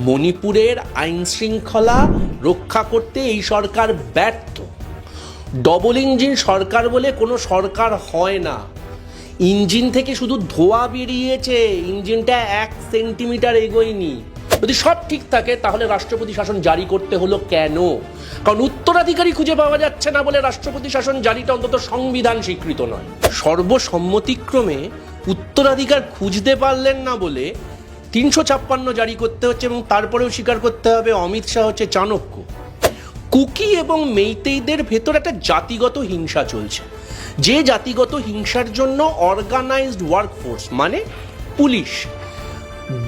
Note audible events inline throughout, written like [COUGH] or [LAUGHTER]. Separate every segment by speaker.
Speaker 1: মণিপুরের আইন শৃঙ্খলা রক্ষা করতে এই সরকার ব্যর্থ। ডবল ইঞ্জিন সরকার বলে কোনো সরকার হয় না। ইঞ্জিন থেকে শুধু ধোয়া বেরিয়েছে ইঞ্জিনটা এক সেন্টিমিটার এগোয়নি। যদি সব ঠিক থাকে, তাহলে রাষ্ট্রপতি শাসন জারি করতে হলো কেন? কারণ উত্তরাধিকারী খুঁজে পাওয়া যাচ্ছে না বলে রাষ্ট্রপতি শাসন জারিটা অন্তত সংবিধান স্বীকৃত নয়। সর্বসম্মতিক্রমে উত্তরাধিকার খুঁজতে পারলেন না বলে তিনশো ছাপ্পান্ন জারি করতে হচ্ছে এবং তারপরেও স্বীকার করতে হবে অমিত শাহ হচ্ছে চাণক্য। কুকি এবং মেইতেইদের ভেতর একটা জাতিগত হিংসা চলছে। যে জাতিগত হিংসার জন্য অর্গানাইজড ওয়ার্কফোর্স মানে পুলিশ।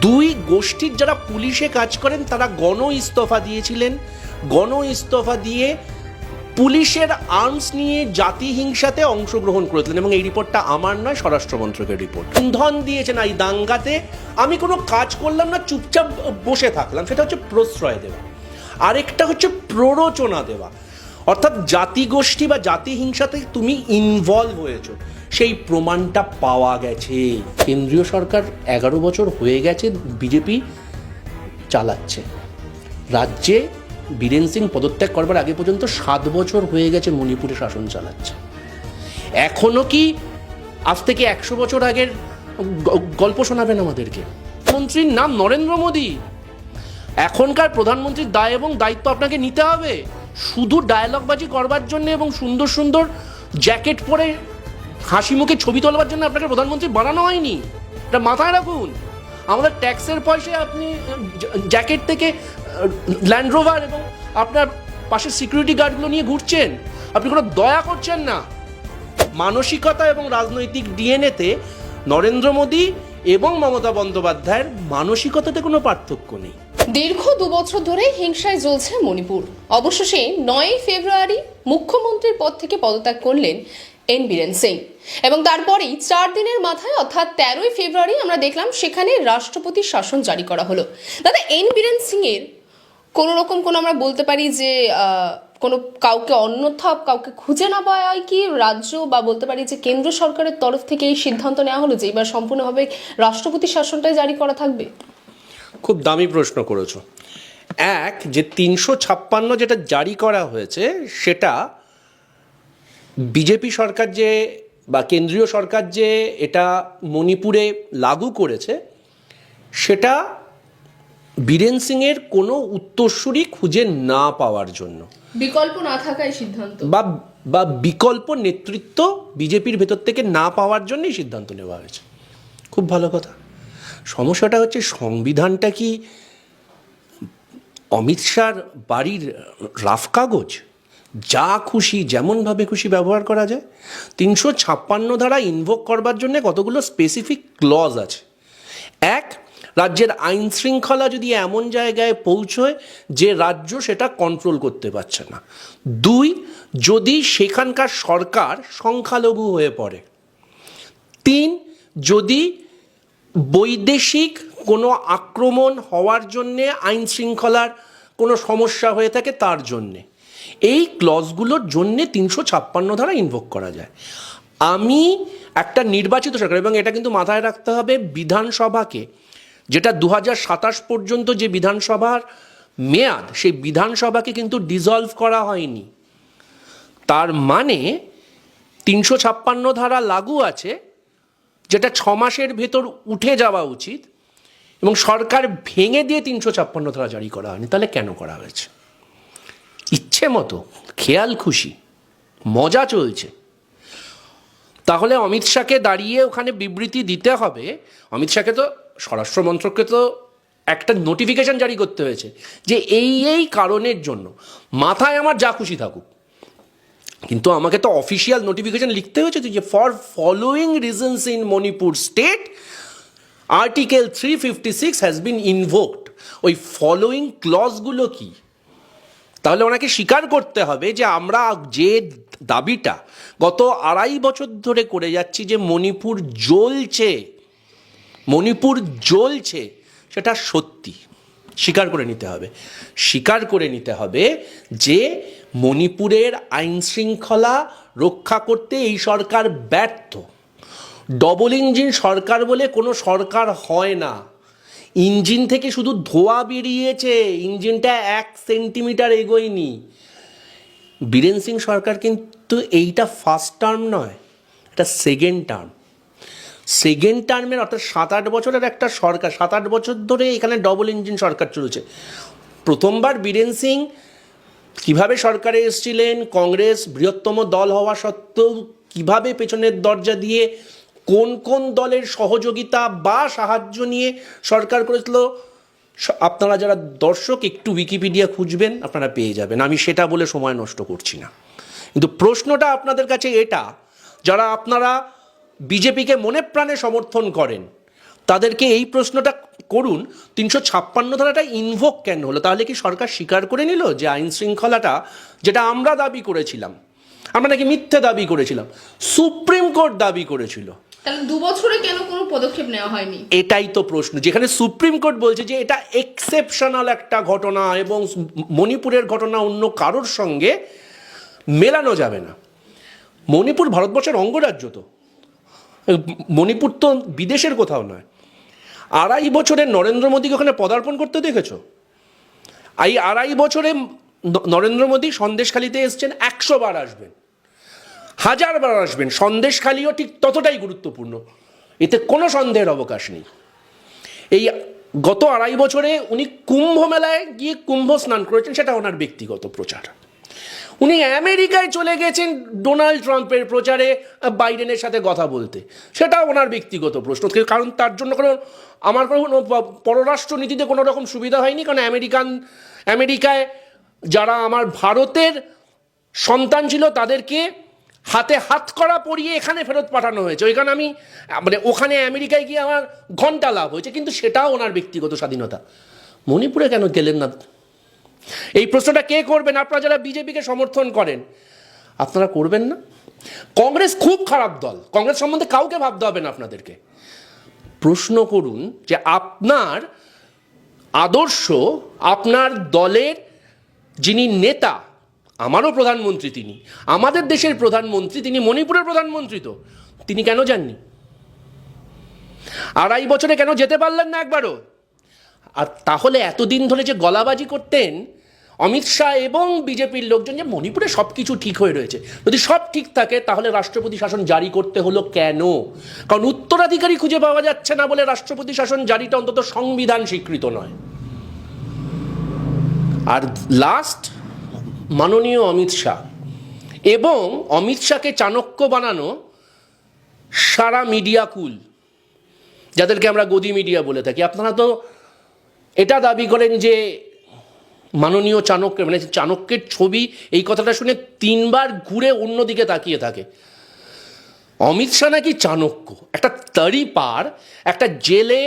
Speaker 1: দুই গোষ্ঠীর যারা পুলিশে কাজ করেন তারা গণ ইস্তফা দিয়েছিলেন। গণ ইস্তফা দিয়ে পুলিশের আর্মস নিয়ে জাতি হিংসাতে অংশগ্রহণ করেছিলেন এবং এই রিপোর্টটা আমার নয় স্বরাষ্ট্র মন্ত্রকের রিপোর্ট। ইন্ধন দিয়েছেন এই দাঙ্গাতে। আমি কোনো কাজ করলাম না, চুপচাপ বসে থাকলাম। সেটা হচ্ছে প্রশ্রয় দেওয়া। আরেকটা হচ্ছে প্ররোচনা দেওয়া। অর্থাৎ জাতিগোষ্ঠী বা জাতি হিংসাতে তুমি ইনভলভ হয়েছো। সেই প্রমাণটা পাওয়া গেছে। কেন্দ্রীয় সরকার এগারো বছর হয়ে গেছে, বিজেপি চালাচ্ছে। রাজ্যে বীরেন সিং পদত্যাগ করবার আগে পর্যন্ত সাত বছর হয়ে গেছে মণিপুরে শাসন চালাচ্ছে। এখনও কি আজ থেকে একশো বছর আগের গল্প শোনাবেন আমাদেরকে? মন্ত্রীর নাম নরেন্দ্র মোদী। এখনকার প্রধানমন্ত্রীর দায় এবং দায়িত্ব আপনাকে নিতে হবে। শুধু ডায়ালগবাজি করবার জন্য এবং সুন্দর সুন্দর জ্যাকেট পরে হাসি মুখে ছবি তোলবার জন্য আপনাকে প্রধানমন্ত্রী বানানো হয়নি। এটা মাথায় রাখুন। আমাদের ট্যাক্সের পয়সায় আপনি জ্যাকেট থেকে ল্যান্ড রোভার এবং আপনার পাশের সিকিউরিটি গার্ডগুলো নিয়ে ঘুরছেন। আপনি কোনো দয়া করছেন না? মানসিকতা এবং রাজনৈতিক ডিএনএতে নরেন্দ্র মোদী এবং মমতা বন্দ্যোপাধ্যায়ের মানসিকতাতে কোনো পার্থক্য নেই।
Speaker 2: দীর্ঘ দুবছর ধরে হিংসায় জ্বলছে মণিপুর। অবশেষে নয় ফেব্রুয়ারি মুখ্যমন্ত্রীর পদ থেকে পদত্যাগ করলেন এন বীরেন সিং। এবং তারপরেই চার দিনের মাথায়, অর্থাৎ তেরোই ফেব্রুয়ারি, আমরা দেখলাম সেখানে রাষ্ট্রপতি শাসন জারি করা হলো। দাদা এন বীরেন সিং এর কোনো রকম কোনো আমরা বলতে পারি যে কোনো কাউকে অন্যথা কাউকে খুঁজে না পাওয়ায় কি রাজ্য বা বলতে পারি যে কেন্দ্র সরকারের তরফ থেকে এই সিদ্ধান্ত নেওয়া হলো যে এবার সম্পূর্ণভাবে রাষ্ট্রপতি শাসনটাই জারি করা থাকবে?
Speaker 1: খুব দামি প্রশ্ন করেছ। এক, যে তিনশো ছাপ্পান্ন যেটা জারি করা হয়েছে, সেটা বিজেপি সরকার যে বা কেন্দ্রীয় সরকার যে এটা মণিপুরে লাগু করেছে, সেটা বীরেন সিংয়ের কোনো উত্তরসূরি খুঁজে না পাওয়ার জন্য।
Speaker 2: বিকল্প না থাকায় সিদ্ধান্ত।
Speaker 1: বা বা বিকল্প নেতৃত্ব বিজেপির ভেতর থেকে না পাওয়ার জন্যই সিদ্ধান্ত নেওয়া হয়েছে। খুব ভালো কথা। সমস্যাটা হচ্ছে সংবিধানটা কি অমিত শাহর বাড়ির রাফ কাগজ? যা খুশি যেমনভাবে খুশি ব্যবহার করা যায়। তিনশো ছাপ্পান্ন ধারা ইনভোক করবার জন্য কতগুলো স্পেসিফিক ক্লজ আছে? এক রাজ্যের আইন শৃঙ্খলা যদি এমন জায়গায় পৌঁছয় যে রাজ্য সেটা কন্ট্রোল করতে পারছে না। দুই, যদি সেখানকার সরকার সংখ্যালঘু হয়ে পড়ে। তিন, যদি বৈদেশিক কোনো আক্রমণ হওয়ার জন্যে আইন শৃঙ্খলার কোনো সমস্যা হয়ে থাকে তার জন্যে। এই ক্লজগুলোর জন্যে তিনশো ছাপ্পান্ন ধারা ইনভোক করা যায়। আমি একটা নির্বাচিত সরকার এবং এটা কিন্তু মাথায় রাখতে হবে বিধানসভাকে। যেটা দু হাজার সাতাশ পর্যন্ত যে বিধানসভার মেয়াদ, সেই বিধানসভাকে কিন্তু ডিজলভ করা হয়নি। তার মানে তিনশো ছাপ্পান্ন ধারা লাগু আছে, যেটা ছ মাসের ভেতর উঠে যাওয়া উচিত, এবং সরকার ভেঙে দিয়ে তিনশো ছাপ্পান্ন ধারা জারি করা হয়নি। তাহলে কেন করা হয়েছে? ইচ্ছে মতো, খেয়াল খুশি, মজা চলছে। তাহলে অমিত শাহকে দাঁড়িয়ে ওখানে বিবৃতি দিতে হবে। অমিত শাহকে তো স্বরাষ্ট্র মন্ত্রককে তো একটা নোটিফিকেশন জারি করতে হয়েছে যে এই এই কারণের জন্য মাথায় আমার যা খুশি থাকুক। কিন্তু আমাকে তো অফিসিয়াল নোটিফিকেশন লিখতে হয়েছে যে for following reasons in Manipur state article three fifty six has been invoked ওই ফলোয়িং ক্লজগুলো কি? তাহলে ওনাকে স্বীকার করতে হবে যে আমরা যে দাবিটা গত আড়াই বছর ধরে করে যাচ্ছি যে মণিপুর জ্বলছে মণিপুর জ্বলছে, সেটা সত্যি। স্বীকার করে নিতে হবে। স্বীকার করে নিতে হবে যে মণিপুরের আইন শৃঙ্খলা রক্ষা করতে এই সরকার ব্যর্থ। ডবল ইঞ্জিন সরকার বলে কোনো সরকার হয় না। ইঞ্জিন থেকে শুধু ধোয়া বেরিয়েছে, ইঞ্জিনটা এক সেন্টিমিটার এগোয়নি। বীরেন সিং সরকার কিন্তু এইটা ফার্স্ট টার্ম নয়, এটা সেকেন্ড টার্ম সেকেন্ড টার্মের অর্থাৎ সাত আট বছরের একটা সরকার, সাত আট বছর ধরে এখানে ডবল ইঞ্জিন সরকার চলেছে। প্রথমবার বীরেন সিং কীভাবে সরকারে এসেছিলেন, কংগ্রেস বৃহত্তম দল হওয়া সত্ত্বেও কীভাবে পেছনের দরজা দিয়ে কোন কোন দলের সহযোগিতা বা সাহায্য নিয়ে সরকার করেছিল আপনারা যারা দর্শক, একটু উইকিপিডিয়া খুঁজবেন, আপনারা পেয়ে যাবেন। আমি সেটা বলে সময় নষ্ট করছি না। কিন্তু প্রশ্নটা আপনাদের কাছে এটা, যারা আপনারা বিজেপিকে মনে প্রাণে সমর্থন করেন। তাদেরকে এই প্রশ্নটা করুন তিনশো ছাপ্পান্ন ধারাটা ইনভোক কেন হলো? তাহলে কি সরকার স্বীকার করে নিল যে আইন শৃঙ্খলাটা যেটা আমরা দাবি করেছিলাম? আমরা নাকি মিথ্যে দাবি করেছিলাম। সুপ্রিম কোর্ট দাবি করেছিল।
Speaker 2: তাহলে দু বছরে কেন কোনো পদক্ষেপ নেওয়া হয়নি?
Speaker 1: এটাই তো প্রশ্ন। যেখানে সুপ্রিম কোর্ট বলছে যে এটা এক্সেপশনাল একটা ঘটনা এবং মণিপুরের ঘটনা অন্য কারোর সঙ্গে মেলানো যাবে না। মণিপুর ভারতবর্ষের অঙ্গরাজ্য তো। মণিপুর তো বিদেশের কোথাও নয়। আড়াই বছরে নরেন্দ্র মোদীকে ওখানে পদার্পণ করতে দেখেছ? এই আড়াই বছরে নরেন্দ্র মোদী সন্দেশখালিতে এসছেন, একশো বার আসবেন। হাজার বার আসবেন। সন্দেশখালিও ঠিক ততটাই গুরুত্বপূর্ণ। এতে কোনো সন্দেহের অবকাশ নেই। এই গত আড়াই বছরে উনি কুম্ভ মেলায় গিয়ে কুম্ভ স্নান করেছেন, সেটা ওনার ব্যক্তিগত প্রচার। উনি আমেরিকায় চলে গেছেন ডোনাল্ড ট্রাম্পের প্রচারে বাইডেনের সাথে কথা বলতে। সেটা ওনার ব্যক্তিগত প্রশ্ন। কারণ তার জন্য কোনো, আমার কোনো প- পররাষ্ট্র নীতিতে কোনো রকম সুবিধা হয়নি, কারণ আমেরিকান, আমেরিকায় যারা আমার ভারতের সন্তান ছিল, তাদেরকে হাতে হাত করা পরিয়ে এখানে ফেরত পাঠানো হয়েছে। ওইখানে আমি মানে ওখানে আমেরিকায় গিয়ে আমার ঘণ্টা লাভ হয়েছে, কিন্তু সেটাও ওনার ব্যক্তিগত স্বাধীনতা। মণিপুরে কেন গেলেন না? এই প্রশ্নটা কে করবেন? আপনারা যারা বিজেপিকে সমর্থন করেন, আপনারা করবেন না? কংগ্রেস খুব খারাপ দল। কংগ্রেস সম্বন্ধে কাউকে ভাবতে হবে না আপনাদেরকে। প্রশ্ন করুন যে আপনার আদর্শ, আপনার দলের যিনি নেতা, আমারও প্রধানমন্ত্রী তিনি, আমাদের দেশের প্রধানমন্ত্রী, তিনি মণিপুরের প্রধানমন্ত্রী তো, তিনি কেন যাননি? আড়াই বছরে কেন যেতে পারলেন না একবারও? আর তাহলে এতদিন ধরে যে গলাবাজি করতেন, অমিত শাহ এবং বিজেপির লোকজন, যে মণিপুরে সব কিছু ঠিক হয়ে রয়েছে। যদি সব ঠিক থাকে, তাহলে রাষ্ট্রপতি শাসন জারি করতে হলো কেন? কারণ উত্তরাধিকারী খুঁজে পাওয়া যাচ্ছে না বলে রাষ্ট্রপতি শাসন জারিটা অন্তত সংবিধান স্বীকৃত নয়। আর লাস্ট মাননীয় অমিত শাহ এবং অমিত শাহকে চাণক্য বানানো সারা মিডিয়া কুল, যাদেরকে আমরা গদি মিডিয়া বলে থাকি। আপনারা তো এটা দাবি করেন যে মাননীয় চাণক্য মানে চাণক্যের ছবি, এই কথাটা শুনে তিনবার ঘুরে অন্যদিকে তাকিয়ে থাকে। অমিত শাহ নাকি চাণক্য? একটা তারি পার, একটা জেলে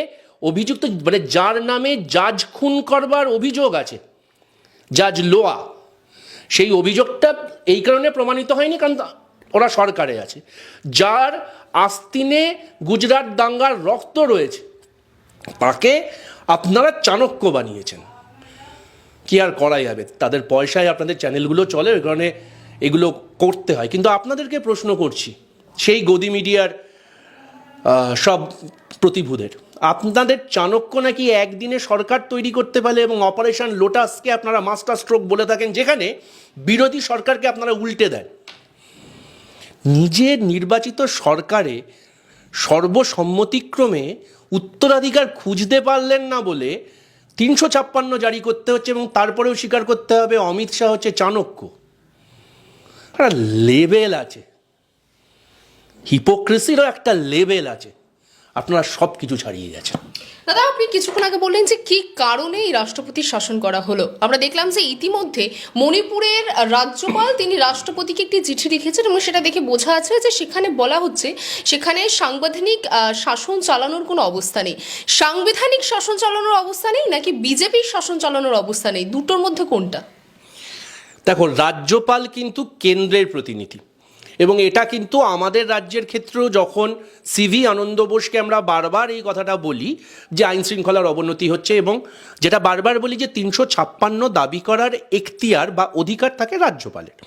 Speaker 1: অভিযুক্ত মানে যার নামে জাজ খুন করবার অভিযোগ আছে, জাজ লোয়া। সেই অভিযোগটা এই কারণে প্রমাণিত হয়নি, কারণ ওরা সরকারে আছে। যার আস্তিনে গুজরাট দাঙ্গার রক্ত রয়েছে, তাকে আপনারা চাণক্য বানিয়েছেন। কি আর করা যাবে? তাদের পয়সায় আপনাদের চ্যানেলগুলো চলে, ওই কারণে এগুলো করতে হয়। কিন্তু আপনাদেরকে প্রশ্ন করছি, সেই গদি মিডিয়ার সব প্রতিভূদের, আপনাদের চাণক্য নাকি একদিনে সরকার তৈরি করতে পারে এবং অপারেশন লোটাসকে আপনারা মাস্টার স্ট্রোক বলে থাকেন, যেখানে বিরোধী সরকারকে আপনারা উল্টে দেন? নিজের নির্বাচিত সরকারে সর্বসম্মতিক্রমে উত্তরাধিকার খুঁজতে পারলেন না বলে তিনশো ছাপ্পান্ন জারি করতে হচ্ছে এবং তারপরেও স্বীকার করতে হবে অমিত শাহ হচ্ছে চাণক্য। একটা লেভেল আছে। হিপোক্রেসিরও একটা লেভেল আছে। আপনারা সব কিছু ছাড়িয়ে গেছেন।
Speaker 2: দাদা আপনি কিছুক্ষণ আগে বললেন যে কি কারণে এই রাষ্ট্রপতির শাসন করা হলো। আমরা দেখলাম যে ইতিমধ্যে মণিপুরের রাজ্যপাল তিনি রাষ্ট্রপতিকে একটি চিঠি লিখেছেন এবং সেটা দেখে বোঝা যাচ্ছে যে সেখানে বলা হচ্ছে সেখানে সাংবিধানিক শাসন চালানোর কোনো অবস্থা নেই। সাংবিধানিক শাসন চালানোর অবস্থা নেই নাকি বিজেপির শাসন চালানোর অবস্থা নেই? দুটোর মধ্যে কোনটা?
Speaker 1: দেখো রাজ্যপাল কিন্তু কেন্দ্রের প্রতিনিধি। এবং এটা কিন্তু আমাদের রাজ্যের ক্ষেত্রেও যখন সিভি আনন্দ বোসকে আমরা বারবার এই কথাটা বলি, যে আইন শৃঙ্খলার অবনতি হচ্ছে এবং যেটা বারবার বলি যে তিনশো ছাপ্পান্ন দাবি করার এখতিয়ার বা অধিকার থাকে রাজ্যপালের।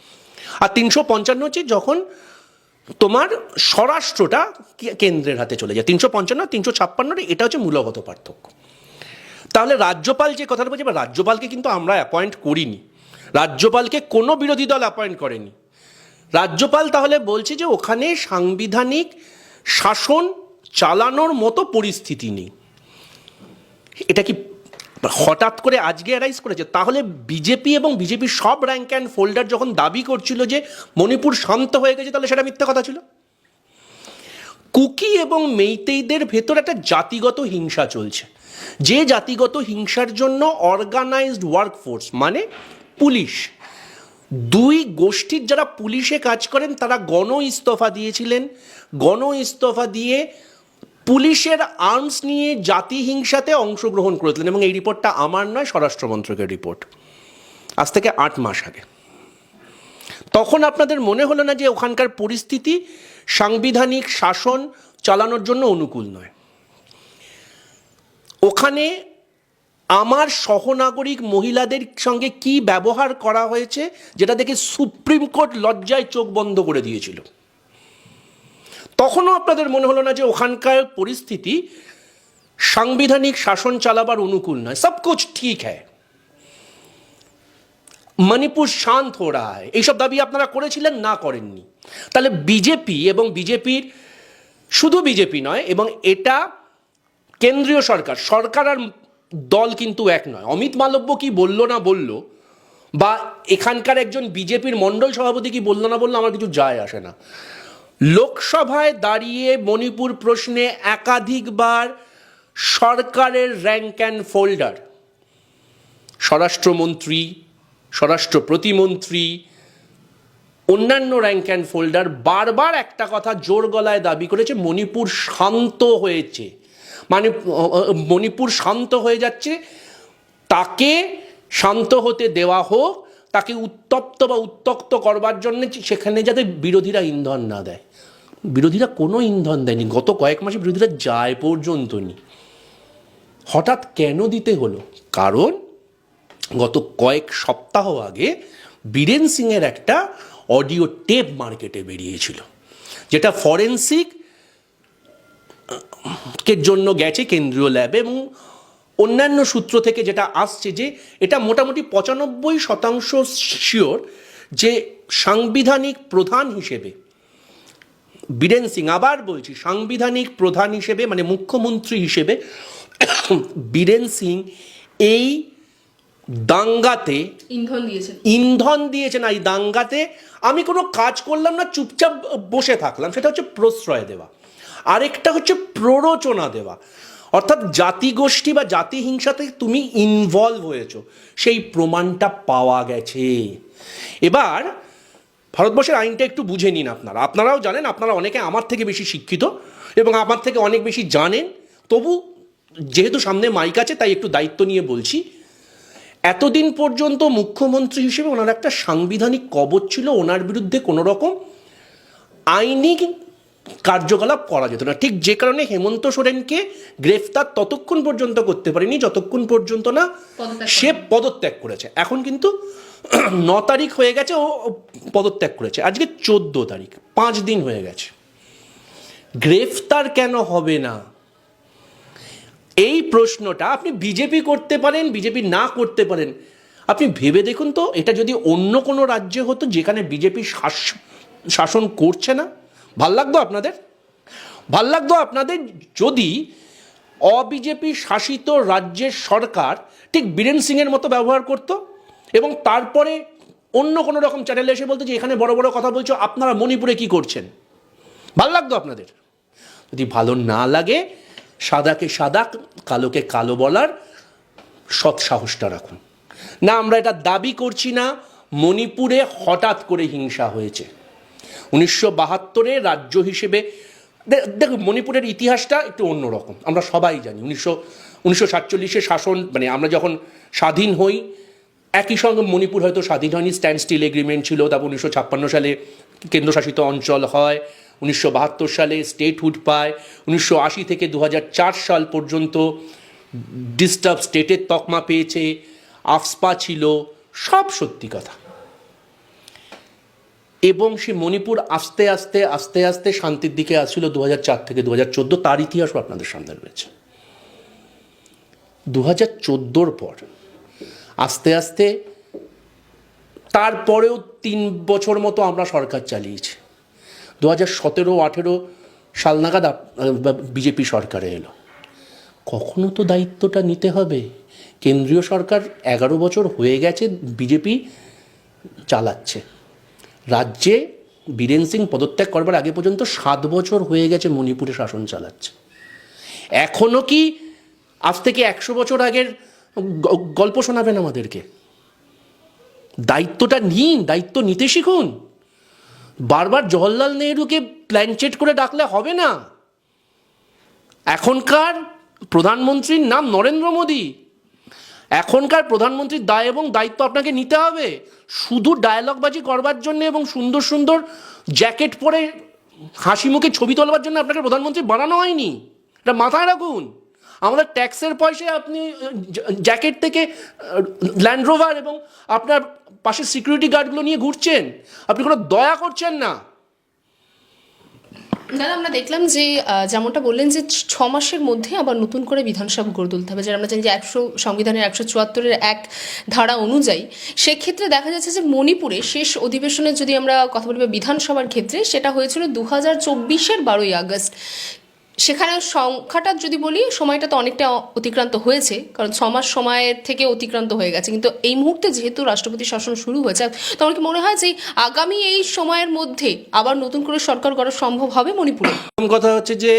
Speaker 1: আর তিনশো পঞ্চান্ন হচ্ছে যখন তোমার স্বরাষ্ট্রটা কেন্দ্রের হাতে চলে যায়। তিনশো পঞ্চান্ন তিনশো ছাপ্পান্নর এটা হচ্ছে মূলগত পার্থক্য। তাহলে রাজ্যপাল যে কথাটা বলছে, এবার রাজ্যপালকে কিন্তু আমরা অ্যাপয়েন্ট করিনি। রাজ্যপালকে কোনো বিরোধী দল অ্যাপয়েন্ট করেনি। রাজ্যপাল তাহলে বলছে যে ওখানে সাংবিধানিক শাসন চালানোর মতো পরিস্থিতি নেই। এটা কি হঠাৎ করে আজকে অ্যারাইজ করেছে? তাহলে বিজেপি এবং বিজেপির সব র্যাঙ্ক অ্যান্ড ফোল্ডার যখন দাবি করছিল যে মণিপুর শান্ত হয়ে গেছে, তাহলে সেটা মিথ্যা কথা ছিল? কুকি এবং মেইতেইদের ভেতর একটা জাতিগত হিংসা চলছে। যে জাতিগত হিংসার জন্য অর্গানাইজড ওয়ার্কফোর্স মানে পুলিশ দুই গোষ্ঠীর যারা পুলিশে কাজ করেন, তারা গণ ইস্তফা দিয়েছিলেন। গণ ইস্তফা দিয়ে পুলিশের আর্মস নিয়ে জাতি হিংসাতে অংশগ্রহণ করেছিলেন এবং এই রিপোর্টটা আমার নয় স্বরাষ্ট্র মন্ত্রকের রিপোর্ট। আজ থেকে আট মাস আগে। তখন আপনাদের মনে হলো না যে ওখানকার পরিস্থিতি সাংবিধানিক শাসন চালানোর জন্য অনুকূল নয়। ওখানে আমার সহনাগরিক মহিলাদের সঙ্গে কি ব্যবহার করা হয়েছে যেটা দেখে সুপ্রিম কোর্ট লজ্জায় চোখ বন্ধ করে দিয়েছিল। তখনও আপনাদের মনে হলো না যে ওখানকার পরিস্থিতি সাংবিধানিক শাসন চালাবার অনুকূল নয়। সব কুছ ঠিক হ্যায়। মণিপুর শান্ত হো রা হ্যায়। এইসব দাবি আপনারা করেছিলেন? না করেননি। তাহলে বিজেপি এবং বিজেপির শুধু বিজেপি নয়, এবং এটা কেন্দ্রীয় সরকার সরকার আর দল কিন্তু এক নয়। অমিত মালব্য কি বলল না বলল? বা এখানকার একজন বিজেপির মণ্ডল সভাপতি কি বলল না বলল? আমার কিছু যায় আসে না। লোকসভায় দাঁড়িয়ে মণিপুর প্রশ্নে একাধিকবার সরকারের র্যাঙ্ক অ্যান্ড ফোল্ডার স্বরাষ্ট্রমন্ত্রী, স্বরাষ্ট্র প্রতিমন্ত্রী, অন্যান্য র্যাঙ্ক অ্যান্ড ফোল্ডার বারবার একটা কথা জোর গলায় দাবি করেছে, মণিপুর শান্ত হয়েছে। মানে মণিপুর শান্ত হয়ে যাচ্ছে। তাকে শান্ত হতে দেওয়া হোক, তাকে উত্তপ্ত বা উত্তক্ত করবার জন্য সেখানে যাতে বিরোধীরা ইন্ধন না দেয়। বিরোধীরা কোনো ইন্ধন দেয়নি। গত কয়েক মাসে বিরোধীরা যায় পর্যন্ত নি। হঠাৎ কেন দিতে হলো? কারণ গত কয়েক সপ্তাহ আগে বীরেন সিংয়ের একটা অডিও টেপ মার্কেটে বেরিয়েছিল, যেটা ফরেন্সিক কের জন্য গেছে কেন্দ্রীয় ল্যাবে এবং অন্যান্য সূত্র থেকে যেটা আসছে যে এটা মোটামুটি পঁচানব্বই শতাংশ শিওর যে সাংবিধানিক প্রধান হিসেবে বীরেন সিং আবার বলছি সাংবিধানিক প্রধান হিসেবে মানে মুখ্যমন্ত্রী হিসেবে [COUGHS] বীরেন সিং এই দাঙ্গাতে
Speaker 2: ইন্ধন দিয়েছেন।
Speaker 1: ইন্ধন দিয়েছেন এই দাঙ্গাতে। আমি কোনো কাজ করলাম না চুপচাপ বসে থাকলাম সেটা হচ্ছে প্রশ্রয় দেওয়া। আরেকটা হচ্ছে প্ররোচনা দেওয়া। অর্থাৎ জাতিগোষ্ঠী বা জাতি হিংসাতে তুমি ইনভলভ হয়েছো, সেই প্রমাণটা পাওয়া গেছে। এবার ভারতবর্ষের আইনটা একটু বুঝে নিন আপনারা। আপনারাও জানেন, আপনারা অনেকে আমার থেকে বেশি শিক্ষিত এবং আমার থেকে অনেক বেশি জানেন। তবু যেহেতু সামনে মাইক আছে, তাই একটু দায়িত্ব নিয়ে বলছি। এতদিন পর্যন্ত মুখ্যমন্ত্রী হিসেবে ওনার একটা সাংবিধানিক কবচ ছিল, ওনার বিরুদ্ধে কোনো রকম আইনি কার্যকলাপ করা যেত না। ঠিক যে কারণে হেমন্ত সোরেনকে গ্রেফতার ততক্ষণ পর্যন্ত করতে পারেনি যতক্ষণ পর্যন্ত না সে পদত্যাগ করেছে। এখন কিন্তু [CLEARS THROAT] ন তারিখ হয়ে গেছে ও পদত্যাগ করেছে। আজকে চোদ্দ তারিখ পাঁচ দিন হয়ে গেছে। গ্রেফতার কেন হবে না? এই প্রশ্নটা আপনি বিজেপি করতে পারেন বিজেপি না করতে পারেন আপনি ভেবে দেখুন তো এটা যদি অন্য কোনো রাজ্যে হতো যেখানে বিজেপি শাসন করছে না ভালো লাগতো আপনাদের? ভালো লাগতো আপনাদের যদি অবিজেপি শাসিত রাজ্যের সরকার ঠিক বীরেন সিংয়ের মতো ব্যবহার করত এবং তারপরে অন্য কোনো রকম চ্যানেলে এসে বলতো যে, এখানে বড় বড় কথা বলছো, আপনারা মণিপুরে কি করছেন? ভালো লাগতো আপনাদের? যদি ভালো না লাগে, সাদাকে সাদা কালোকে কালো বলার সৎ সাহসটা রাখুন। না, আমরা এটা দাবি করছি না, মণিপুরে হঠাৎ করে হিংসা হয়েছে। উনিশশো বাহাত্তরে রাজ্য হিসেবে, দে- দেখুন, মণিপুরের ইতিহাসটা একটু অন্যরকম আমরা সবাই জানি, উনিশশো উনিশশো সাতচল্লিশে শাসন মানে আমরা যখন স্বাধীন হই, একই সঙ্গে মণিপুর হয়তো স্বাধীন হয়নি স্ট্যান্ড স্টিল এগ্রিমেন্ট ছিল, তারপর উনিশশো ছাপ্পান্ন সালে কেন্দ্রশাসিত অঞ্চল হয়, উনিশশো বাহাত্তর সালে স্টেটহুড পায়, উনিশশো আশি থেকে দু সাল পর্যন্ত ডিস্টার্ব স্টেটের তকমা পেয়েছে, আফসপা ছিল, সব সত্যি কথা। এবং সে মণিপুর আস্তে আস্তে আস্তে আস্তে শান্তির দিকে আসছিল দু থেকে দু তার ইতিহাসও আপনাদের সামনে রয়েছে। দু হাজার পর আস্তে আস্তে তারপরেও তিন বছর মতো আমরা সরকার চালিয়েছি। দু হাজার সতেরো, আঠেরো সাল নাগাদ বিজেপি সরকারে এলো। কখনো তো দায়িত্বটা নিতে হবে। কেন্দ্রীয় সরকার এগারো বছর হয়ে গেছে, বিজেপি চালাচ্ছে। রাজ্যে বীরেন সিং পদত্যাগ করবার আগে পর্যন্ত সাত বছর হয়ে গেছে মণিপুরে শাসন চালাচ্ছে। এখনও কি আজ থেকে একশো বছর আগের গল্প শোনাবেন আমাদেরকে? দায়িত্বটা নিন, দায়িত্ব নিতে শিখুন। বারবার জওহরলাল নেহরুকে প্ল্যানচেট করে ডাকলে হবে না। এখনকার প্রধানমন্ত্রীর নাম নরেন্দ্র মোদী। এখনকার প্রধানমন্ত্রীর দায় এবং দায়িত্ব আপনাকে নিতে হবে। শুধু ডায়ালগবাজি করবার জন্য এবং সুন্দর সুন্দর জ্যাকেট পরে হাসি মুখে ছবি তোলবার জন্য আপনাকে প্রধানমন্ত্রী বানানো হয়নি। এটা মাথায় রাখুন। আমাদের ট্যাক্সের পয়সায় আপনি জ্যাকেট থেকে ল্যান্ড রোভার এবং আপনার পাশে সিকিউরিটি গার্ডগুলো নিয়ে ঘুরছেন। আপনি কোনো দয়া করছেন না।
Speaker 2: দাদা, আমরা দেখলাম যে যেমনটা বললেন যে, ছ মাসের মধ্যে আবার নতুন করে বিধানসভা গড়ে তুলতে হবে। যেটা আমরা জানি যে, একশো সংবিধানের একশো চুয়াত্তরের এক ধারা অনুযায়ী সেক্ষেত্রে দেখা যাচ্ছে যে, মণিপুরে শেষ অধিবেশনের যদি আমরা কথা বলি বিধানসভার ক্ষেত্রে, সেটা হয়েছিল দু হাজার চব্বিশের বারোই আগস্ট। সেখানে সংখ্যাটা যদি বলি, সময়টা তো অনেকটা অতিক্রান্ত হয়েছে, কারণ ছ মাস সময়ের থেকে অতিক্রান্ত হয়ে গেছে। কিন্তু এই মুহূর্তে যেহেতু রাষ্ট্রপতি শাসন শুরু হয়েছে, তো আমার কি মনে হয় যে আগামী এই সময়ের মধ্যে আবার নতুন করে সরকার গড়া সম্ভব হবে মণিপুরে?
Speaker 1: কথা হচ্ছে যে,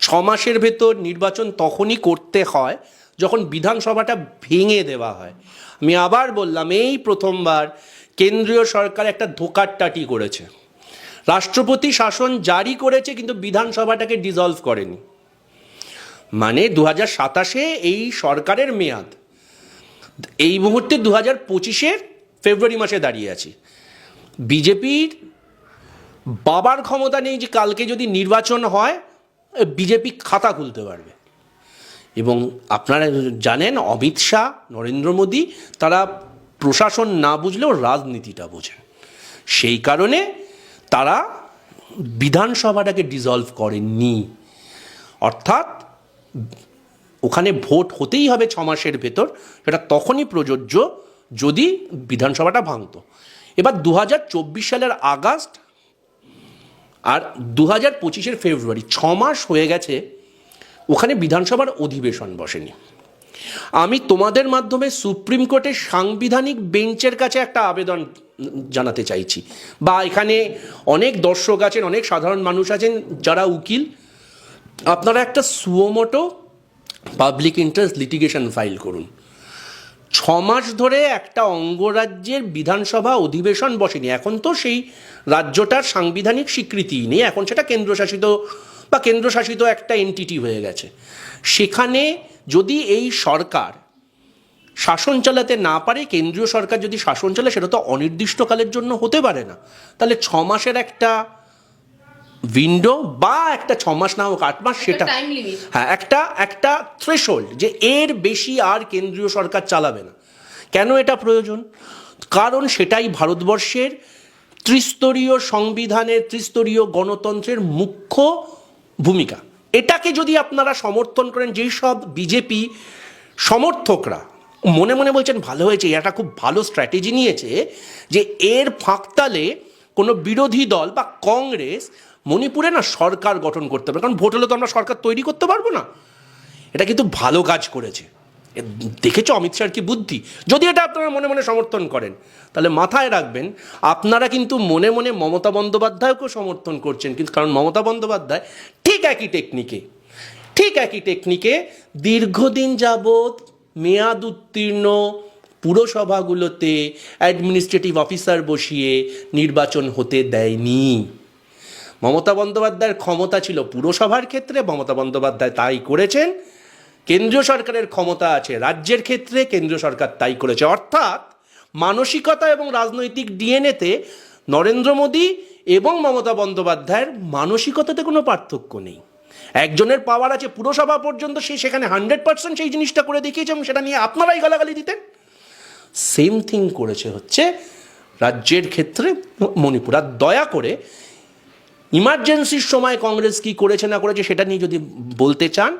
Speaker 1: ছ মাসের ভেতর নির্বাচন তখনই করতে হয় যখন বিধানসভাটা ভেঙে দেওয়া হয়। আমি আবার বললাম, এই প্রথমবার কেন্দ্রীয় সরকার একটা ধোকার টাটি করেছে। রাষ্ট্রপতি শাসন জারি করেছে, কিন্তু বিধানসভাটাকে ডিজলভ করেনি। মানে দু হাজার সাতাশে এই সরকারের মেয়াদ। এই মুহূর্তে দু হাজার পঁচিশের ফেব্রুয়ারি মাসে দাঁড়িয়ে আছি। বিজেপির বাবার ক্ষমতা নেই যে কালকে যদি নির্বাচন হয়, বিজেপি খাতা খুলতে পারবে। এবং আপনারা জানেন, অমিত শাহ, নরেন্দ্র মোদী, তারা প্রশাসন না বুঝলেও রাজনীতিটা বোঝেন। সেই কারণে তারা বিধানসভাটাকে ডিজলভ করেননি। অর্থাৎ ওখানে ভোট হতেই হবে ছ মাসের ভেতর, সেটা তখনই প্রযোজ্য যদি বিধানসভাটা ভাঙতো। এবার দু হাজার চব্বিশ সালের আগস্ট আর দু হাজার পঁচিশের ফেব্রুয়ারি, ছ মাস হয়ে গেছে, ওখানে বিধানসভার অধিবেশন বসেনি। আমি তোমাদের মাধ্যমে সুপ্রিম কোর্টের সাংবিধানিক বেঞ্চের কাছে একটা আবেদন জানাতে চাইছি। বা এখানে অনেক দর্শক আছেন, অনেক সাধারণ মানুষ আছেন, যারা উকিল। আপনারা একটা suo motu public interest litigation file করুন। ছ মাস ধরে একটা অঙ্গরাজ্যের বিধানসভা অধিবেশন বসেনি। এখন তো সেই রাজ্যটার সাংবিধানিক স্বীকৃতি নেই। এখন সেটা কেন্দ্রশাসিত বা কেন্দ্রশাসিত একটা এনটিটি হয়ে গেছে। সেখানে যদি এই সরকার শাসন চালাতে না পারে কেন্দ্রীয় সরকার যদি শাসন চালায় সেটা তো অনির্দিষ্টকালের জন্য হতে পারে না। তাহলে ছ মাসের একটা উইন্ডো বা একটা ছ মাস না হোক আট মাস সেটা হ্যাঁ একটা একটা থ্রেশোল্ড যে এর বেশি আর কেন্দ্রীয় সরকার চালাবে না। কেন এটা প্রয়োজন? কারণ সেটাই ভারতবর্ষের ত্রিস্তরীয় সংবিধানের ত্রিস্তরীয় গণতন্ত্রের মুখ্য ভূমিকা। এটাকে যদি আপনারা সমর্থন করেন, যেই সব বিজেপি সমর্থকরা মনে মনে বলছেন, ভালো হয়েছে এটা খুব ভালো স্ট্র্যাটেজি নিয়েছে যে এর ফাঁকতালে কোনো বিরোধী দল বা কংগ্রেস মণিপুরে না সরকার গঠন করতে পারে কারণ ভোট হলে তো আমরা সরকার তৈরি করতে পারব না। এটা কিন্তু ভালো কাজ করেছে। দেখেছ অমিত শাহর কি বুদ্ধি? যদি এটা আপনারা মনে মনে সমর্থন করেন, তাহলে মাথায় রাখবেন, আপনারা কিন্তু মনে মনে মমতা বন্দ্যোপাধ্যায়কেও সমর্থন করছেন, কিন্তু কারণ মমতা বন্দ্যোপাধ্যায় ঠিক একই টেকনিকে ঠিক একই টেকনিকে দীর্ঘদিন যাবৎ মেয়াদ উত্তীর্ণ পুরসভাগুলোতে অ্যাডমিনিস্ট্রেটিভ অফিসার বসিয়ে নির্বাচন হতে দেয়নি। মমতা বন্দ্যোপাধ্যায়ের ক্ষমতা ছিল পুরসভার ক্ষেত্রে, মমতা বন্দ্যোপাধ্যায় তাই করেছেন। কেন্দ্রীয় সরকারের ক্ষমতা আছে, রাজ্যের ক্ষেত্রে কেন্দ্রীয় সরকার তাই করেছে। অর্থাৎ মানসিকতা এবং রাজনৈতিক ডিএনএতে নরেন্দ্র মোদী এবং মমতা বন্দ্যোপাধ্যায়ের মানসিকতাতে কোনো পার্থক্য নেই। একজনের পাওয়ার আছে পুরসভা পর্যন্ত, সে সেখানে হান্ড্রেড পার্সেন্ট সেই জিনিসটা করে দেখিয়েছে এবং সেটা নিয়ে আপনারাই গালাগালি দিতেন। সেম থিং করেছে হচ্ছে রাজ্যের ক্ষেত্রে মণিপুর। আর দয়া করে ইমার্জেন্সির সময় কংগ্রেস কি করেছে না করেছে সেটা নিয়ে যদি বলতে চান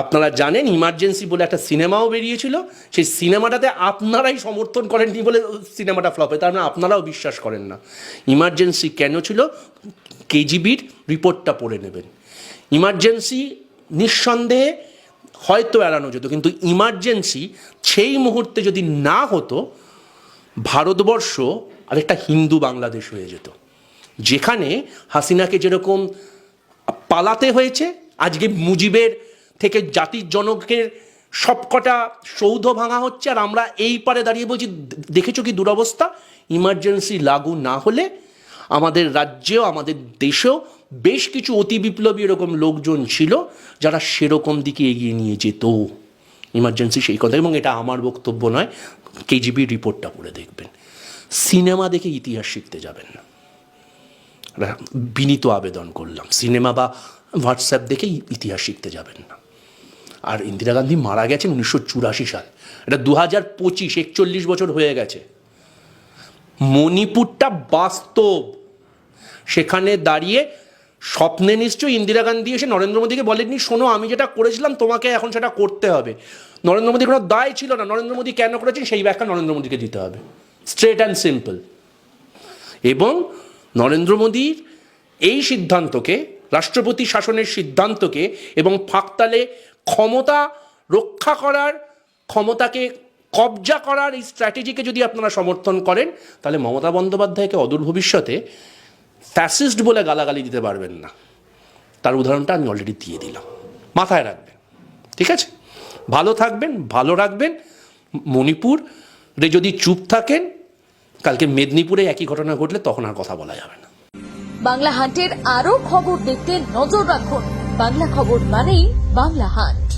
Speaker 1: আপনারা জানেন ইমার্জেন্সি বলে একটা সিনেমাও বেরিয়েছিল, সেই সিনেমাটাতে আপনারাই সমর্থন করেননি বলে সিনেমাটা ফ্লপ হয়, তার মানে আপনারাও বিশ্বাস করেন না। ইমার্জেন্সি কেন ছিল? কেজিবির রিপোর্টটা পড়ে নেবেন। ইমার্জেন্সি নিঃসন্দেহে হয়তো এড়ানো যেত, কিন্তু ইমার্জেন্সি সেই মুহূর্তে যদি না হতো, ভারতবর্ষ আরেকটা হিন্দু বাংলাদেশ হয়ে যেত। যেখানে হাসিনাকে যেরকম পালাতে হয়েছে আজকে মুজিবের থেকে জাতির জনকের সবকটা সৌধ ভাঙা হচ্ছে, আর আমরা এই পারে দাঁড়িয়ে বলছি, দেখেছ কি দুরবস্থা? ইমার্জেন্সি লাগু না হলে আমাদের রাজ্যেও, আমাদের দেশেও বেশ কিছু অতি বিপ্লবী এরকম লোকজন ছিল যারা সেরকম দিকে এগিয়ে নিয়ে যেত। ইমার্জেন্সি সেই কথা, এবং এটা আমার বক্তব্য নয় কেজিবির রিপোর্টটা পড়ে দেখবেন। সিনেমা দেখে ইতিহাস শিখতে যাবেন না। বিনীত আবেদন করলাম, সিনেমা বা হোয়াটসঅ্যাপ দেখে ইতিহাস শিখতে যাবেন না। আর ইন্দিরা গান্ধী মারা গেছেন উনিশশো চুরাশি সাল। এটা দু হাজার পঁচিশ, একচল্লিশ বছর হয়ে গেছে। মণিপুরটা বাস্তব। সেখানে দাঁড়িয়ে স্বপ্নে নিশ্চয়ই ইন্দিরা গান্ধী এসে নরেন্দ্র মোদীকে বলেননি, শোনো, আমি যেটা করেছিলাম, তোমাকে এখন সেটা করতে হবে। নরেন্দ্র মোদীর কোনো দায় ছিল না। নরেন্দ্র মোদী কেন করেছেন, সেই ব্যাখ্যা নরেন্দ্র মোদীকে দিতে হবে। স্ট্রেট অ্যান্ড সিম্পল এবং নরেন্দ্র মোদীর এই সিদ্ধান্তকে রাষ্ট্রপতি শাসনের সিদ্ধান্তকে এবং ফাঁকতালে ক্ষমতা রক্ষা করার, ক্ষমতাকে কবজা করার এই স্ট্র্যাটেজিকে যদি আপনারা সমর্থন করেন, তাহলে মমতা বন্দ্যোপাধ্যায়কে অদূর ভবিষ্যতে ফ্যাসিস্ট বলে গালাগালি দিতে পারবেন না। তার উদাহরণটা আমি অলরেডি দিয়ে দিলাম। মাথায় রাখবেন, ঠিক আছে? ভালো থাকবেন, ভালো রাখবেন। মণিপুরে যদি চুপ থাকেন, কালকে মেদিনীপুরে একই ঘটনা ঘটলে তখন আর কথা বলা যাবে না।
Speaker 3: বাংলা হান্টের আরও খবর দেখতে নজর রাখুন। বাংলা খবর মানেই বাংলা হান্ট